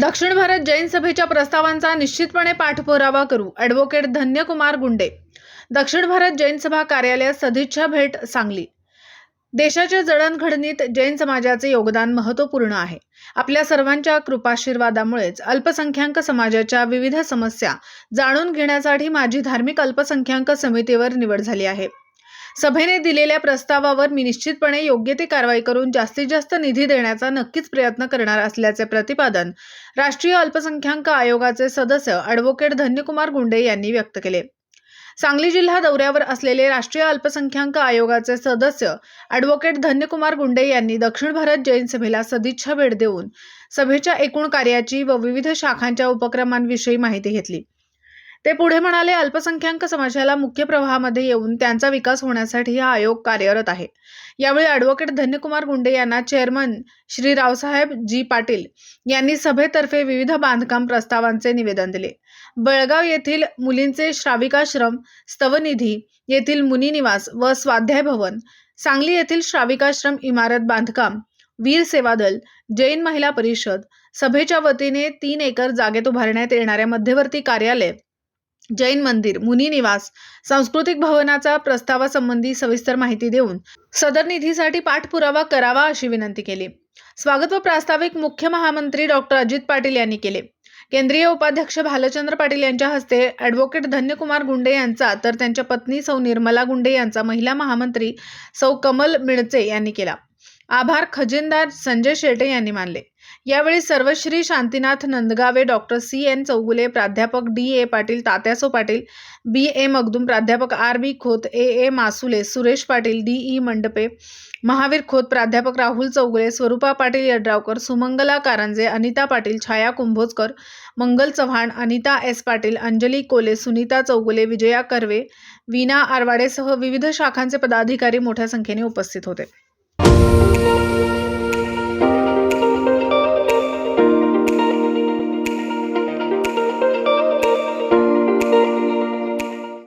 दक्षिण भारत जैन सभेच्या प्रस्तावांचा निश्चितपणे पाठपुरावा करू. ॲडव्होकेट धन्यकुमार गुंडे. दक्षिण भारत जैन सभा कार्यालयात सदिच्छा भेट सांगली. देशाच्या जडणघडणीत जैन समाजाचे योगदान महत्त्वपूर्ण आहे. आपल्या सर्वांच्या कृपाशीर्वादामुळेच अल्पसंख्याक समाजाच्या विविध समस्या जाणून घेण्यासाठी माझी धार्मिक अल्पसंख्याक समितीवर निवड झाली आहे. सभेने दिलेल्या प्रस्तावावर मी निश्चितपणे योग्य ती कारवाई करून जास्तीत जास्त निधी देण्याचा नक्कीच प्रयत्न करणार असल्याचे प्रतिपादन राष्ट्रीय अल्पसंख्याक आयोगाचे सदस्य ॲडव्होकेट धन्यकुमार गुंडे यांनी व्यक्त केले. सांगली जिल्हा दौऱ्यावर असलेले राष्ट्रीय अल्पसंख्याक आयोगाचे सदस्य ॲडव्होकेट धन्यकुमार गुंडे यांनी दक्षिण भारत जैन सभेला सदिच्छा भेट देऊन सभेच्या एकूण कार्याची व विविध शाखांच्या उपक्रमांविषयी माहिती घेतली. ते पुढे म्हणाले अल्पसंख्याक समाजाला मुख्य प्रवाहामध्ये येऊन त्यांचा विकास होण्यासाठी हा आयोग कार्यरत आहे. यावेळी ॲडव्होकेट धन्यकुमार गुंडे यांना चेअरमन श्री रावसाहेब जी पाटील यांनी सभेतर्फे विविध बांधकाम प्रस्तावांचे निवेदन दिले. बेळगाव येथील मुलींचे श्राविकाश्रम स्तवनिधी येथील मुनी निवास व स्वाध्याय भवन सांगली येथील श्राविकाश्रम इमारत बांधकाम वीर सेवा दल जैन महिला परिषद सभेच्या वतीने तीन एकर जागेत उभारण्यात येणाऱ्या मध्यवर्ती कार्यालय जैन मंदिर मुनी निवास सांस्कृतिक भवनाचा प्रस्तावासंबंधी सविस्तर माहिती देऊन सदर निधीसाठी पाठपुरावा करावा अशी विनंती केली. स्वागत व प्रास्ताविक मुख्य महामंत्री डॉक्टर अजित पाटील यांनी केले. केंद्रीय उपाध्यक्ष भालचंद्र पाटील यांच्या हस्ते ॲडव्होकेट धन्यकुमार गुंडे यांचा तर त्यांच्या पत्नी सौ निर्मला गुंडे यांचा महिला महामंत्री सौ कमल मिळचे यांनी केला. आभार खजिनदार संजय शेटे यांनी मानले. यावेळी सर्वश्री Shantinath Nandgave doctor C. N. Chougule प्राध्यापक D. A. Patil Tatyaso Patil B. A. Magdum प्राध्यापक R. B. Khot A. A. Masule Suresh Patil D. E. Mandape Mahavir Khot प्राध्यापक राहुल चौगुले स्वरूपा पाटील यड्रावकर सुमंगला कारंजे अनिता पाटील छाया कुंभोजकर मंगल चव्हाण अनिता एस. पाटील अंजली कोले सुनीता चौगुले विजया कर्वे वीणा आरवाडेसह विविध शाखांचे पदाधिकारी मोठ्या संख्येने उपस्थित होते. you.